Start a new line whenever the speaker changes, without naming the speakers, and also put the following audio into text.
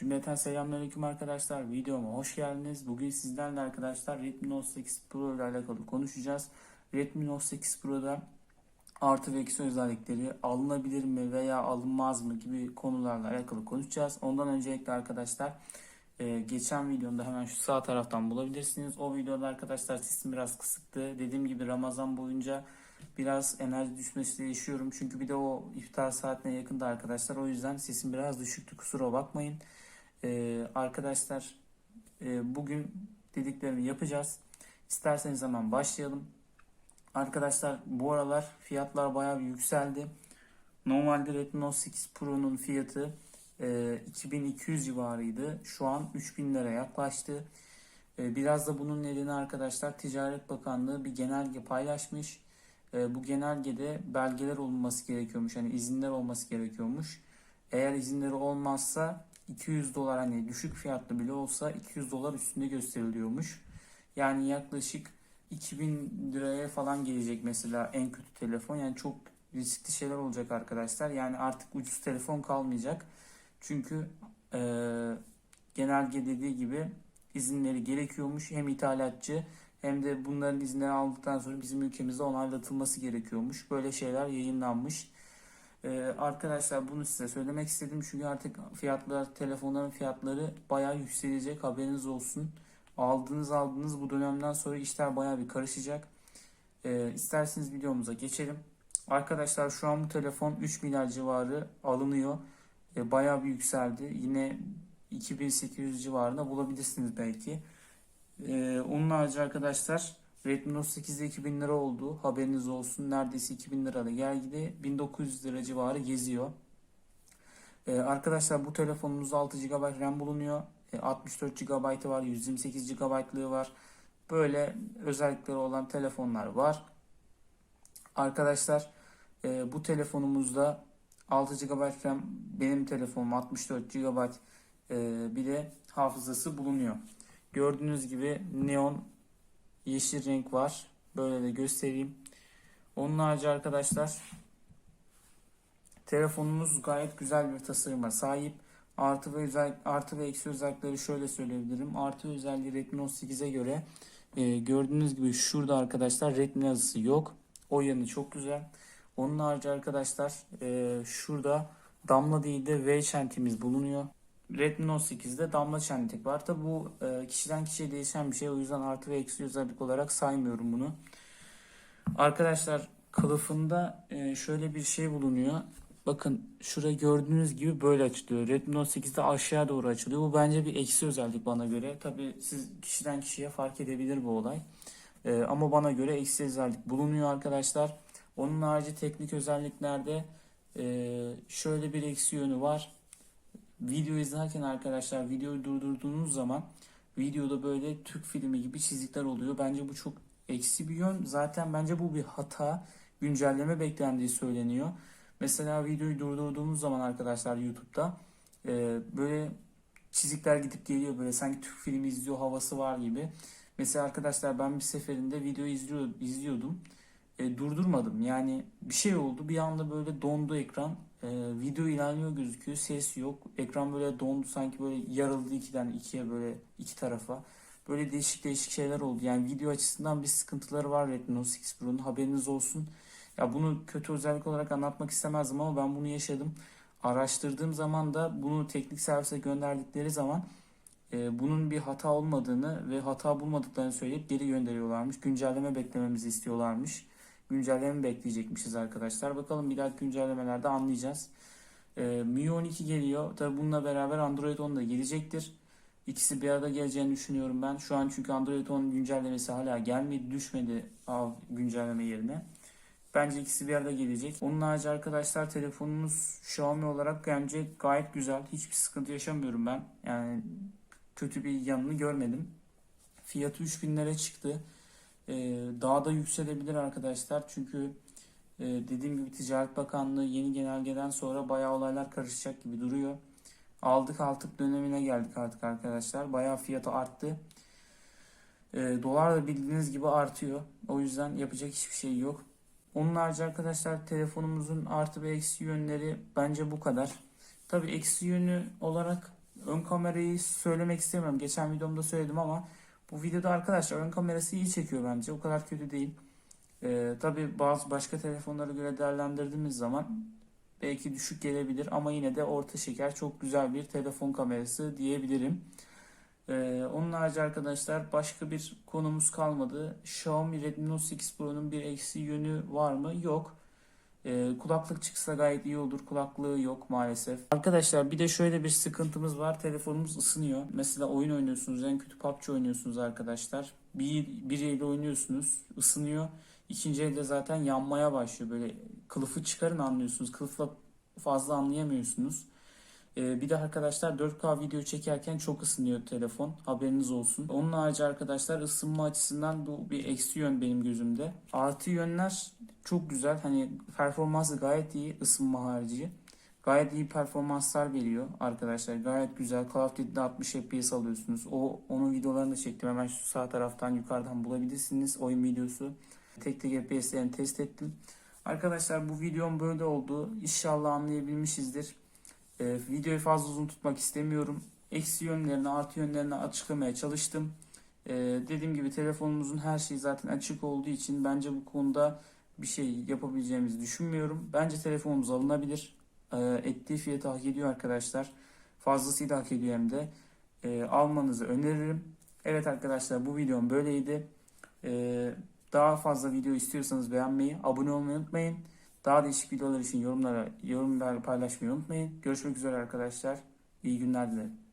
Cümleten selamünaleyküm arkadaşlar. Videoma hoş geldiniz. Bugün sizlerle arkadaşlar Redmi Note 8 Pro ile alakalı konuşacağız. Redmi Note 8 Pro'da artı ve eksi özellikleri alınabilir mi veya alınmaz mı gibi konularla alakalı konuşacağız. Ondan öncelikle arkadaşlar e, geçen videomda hemen şu sağ taraftan bulabilirsiniz. O videoda arkadaşlar sesim biraz kısıktı. Dediğim gibi Ramazan boyunca biraz enerji düşmesiyle yaşıyorum. Çünkü bir de o iftar saatine yakında arkadaşlar. O yüzden sesim biraz düşüktü. Kusura bakmayın. Ee, arkadaşlar e, bugün dediklerimi yapacağız. İsterseniz hemen başlayalım. Arkadaşlar bu aralar fiyatlar bayağı bir yükseldi. Normalde Redmi Note 8 Pro'nun fiyatı e, 2200 civarıydı. Şu an 3000 lira yaklaştı. E, biraz da bunun nedeni arkadaşlar Ticaret Bakanlığı bir genelge paylaşmış. E, bu genelgede belgeler olması gerekiyormuş. Hani izinler olması gerekiyormuş. Eğer izinleri olmazsa 200 dolar hani düşük fiyatlı bile olsa 200 dolar üstünde gösteriliyormuş. Yani yaklaşık 2000 liraya falan gelecek mesela en kötü telefon. Yani çok riskli şeyler olacak arkadaşlar. Yani artık ucuz telefon kalmayacak. Çünkü e, genelge dediği gibi izinleri gerekiyormuş. Hem ithalatçı hem de bunların izinleri aldıktan sonra bizim ülkemizde onaylatılması gerekiyormuş. Böyle şeyler yayınlanmış. Ee, arkadaşlar bunu size söylemek istedim çünkü artık fiyatlar, telefonların fiyatları bayağı yükselecek haberiniz olsun. Aldığınız aldığınız bu dönemden sonra işler bayağı bir karışacak. Ee, isterseniz videomuza geçelim. Arkadaşlar şu an bu telefon 3 milyar civarı alınıyor. Ee, bayağı bir yükseldi. Yine 2800 civarında bulabilirsiniz belki. Ee, onun harici arkadaşlar Redmi Note 8'de 2000 lira oldu. Haberiniz olsun. Neredeyse 2000 lirada geldi. 1900 lira civarı geziyor. Ee, arkadaşlar bu telefonumuzda 6 GB RAM bulunuyor. Ee, 64 GB'ı var. 128 GB'lığı var. Böyle özellikleri olan telefonlar var. Arkadaşlar e, bu telefonumuzda 6 GB RAM benim telefonum 64 GB e, bir de hafızası bulunuyor. Gördüğünüz gibi neon yeşil renk var. Böyle de göstereyim. Onun harici arkadaşlar telefonumuz gayet güzel bir tasarıma sahip. Artı ve özel, artı ve eksi özellikleri şöyle söyleyebilirim. Artı özelliği Redmi Note 8'e göre e, gördüğünüz gibi şurada arkadaşlar Redmi yazısı yok. O yanı çok güzel. Onun harici arkadaşlar e, şurada damla değil de V çentimiz bulunuyor. Redmi Note 8'de damla çentik var. Tabi bu e, kişiden kişiye değişen bir şey. O yüzden artı ve eksi özellik olarak saymıyorum bunu. Arkadaşlar kılıfında e, şöyle bir şey bulunuyor. Bakın şurada gördüğünüz gibi böyle açılıyor. Redmi Note 8'de aşağı doğru açılıyor. Bu bence bir eksi özellik bana göre. Tabi siz kişiden kişiye fark edebilir bu olay. E, ama bana göre eksi özellik bulunuyor arkadaşlar. Onun harici teknik özelliklerde e, şöyle bir eksi yönü var video izlerken arkadaşlar videoyu durdurduğunuz zaman videoda böyle Türk filmi gibi çizikler oluyor. Bence bu çok eksi bir yön. Zaten bence bu bir hata. Güncelleme beklendiği söyleniyor. Mesela videoyu durdurduğumuz zaman arkadaşlar YouTube'da e, böyle çizikler gidip geliyor böyle sanki Türk filmi izliyor havası var gibi. Mesela arkadaşlar ben bir seferinde video izliyor, izliyordum. E, durdurmadım. Yani bir şey oldu. Bir anda böyle dondu ekran. E, video ilerliyor gözüküyor. Ses yok. Ekran böyle dondu sanki böyle yarıldı ikiden ikiye böyle iki tarafa. Böyle değişik değişik şeyler oldu. Yani video açısından bir sıkıntıları var Redmi Note 8 Pro'nun. Haberiniz olsun. Ya bunu kötü özellik olarak anlatmak istemezdim ama ben bunu yaşadım. Araştırdığım zaman da bunu teknik servise gönderdikleri zaman e, bunun bir hata olmadığını ve hata bulmadıklarını söyleyip geri gönderiyorlarmış. Güncelleme beklememizi istiyorlarmış güncelleme bekleyecekmişiz arkadaşlar. Bakalım bir dahaki güncellemelerde anlayacağız. Ee, Mi 12 geliyor. Tabi bununla beraber Android 10 da gelecektir. İkisi bir arada geleceğini düşünüyorum ben. Şu an çünkü Android 10 güncellemesi hala gelmedi, düşmedi av güncelleme yerine. Bence ikisi bir arada gelecek. Onun harici arkadaşlar telefonumuz Xiaomi olarak bence gayet güzel. Hiçbir sıkıntı yaşamıyorum ben. Yani kötü bir yanını görmedim. Fiyatı 3000 lira çıktı. Ee, daha da yükselebilir arkadaşlar. Çünkü e, dediğim gibi Ticaret Bakanlığı yeni genelgeden sonra bayağı olaylar karışacak gibi duruyor. Aldık altık dönemine geldik artık arkadaşlar. Bayağı fiyatı arttı. E, dolar da bildiğiniz gibi artıyor. O yüzden yapacak hiçbir şey yok. Onun harici arkadaşlar telefonumuzun artı ve eksi yönleri bence bu kadar. Tabi eksi yönü olarak ön kamerayı söylemek istemiyorum. Geçen videomda söyledim ama bu videoda arkadaşlar ön kamerası iyi çekiyor bence. O kadar kötü değil. Ee, tabii bazı başka telefonlara göre değerlendirdiğimiz zaman belki düşük gelebilir ama yine de orta şeker çok güzel bir telefon kamerası diyebilirim. Ee, onun harici arkadaşlar başka bir konumuz kalmadı. Xiaomi Redmi Note 8 Pro'nun bir eksi yönü var mı? Yok. Ee, kulaklık çıksa gayet iyi olur. Kulaklığı yok maalesef. Arkadaşlar bir de şöyle bir sıkıntımız var. Telefonumuz ısınıyor. Mesela oyun oynuyorsunuz. En kötü PUBG oynuyorsunuz arkadaşlar. Bir, bir elde oynuyorsunuz. ısınıyor. İkinci elde zaten yanmaya başlıyor. Böyle kılıfı çıkarın anlıyorsunuz. Kılıfla fazla anlayamıyorsunuz. Ee, bir de arkadaşlar 4K video çekerken çok ısınıyor telefon. Haberiniz olsun. Onun harici arkadaşlar ısınma açısından bu bir eksi yön benim gözümde. Artı yönler çok güzel. Hani performansı gayet iyi ısınma harici. Gayet iyi performanslar veriyor arkadaşlar. Gayet güzel. Call of Duty'de 60 FPS alıyorsunuz. O onun videolarını da çektim. Hemen şu sağ taraftan yukarıdan bulabilirsiniz. Oyun videosu. Tek tek FPS'lerini test ettim. Arkadaşlar bu videom böyle oldu. İnşallah anlayabilmişizdir. Ee, videoyu fazla uzun tutmak istemiyorum. Eksi yönlerini, artı yönlerini açıklamaya çalıştım. Ee, dediğim gibi telefonumuzun her şeyi zaten açık olduğu için bence bu konuda bir şey yapabileceğimizi düşünmüyorum. Bence telefonumuz alınabilir. Ee, ettiği fiyatı hak ediyor arkadaşlar. Fazlasıyla hak ediyor hem de. Ee, almanızı öneririm. Evet arkadaşlar bu videom böyleydi. Ee, daha fazla video istiyorsanız beğenmeyi, abone olmayı unutmayın. Daha değişik videolar için yorumlara yorumlar paylaşmayı unutmayın. Görüşmek üzere arkadaşlar. İyi günler dilerim.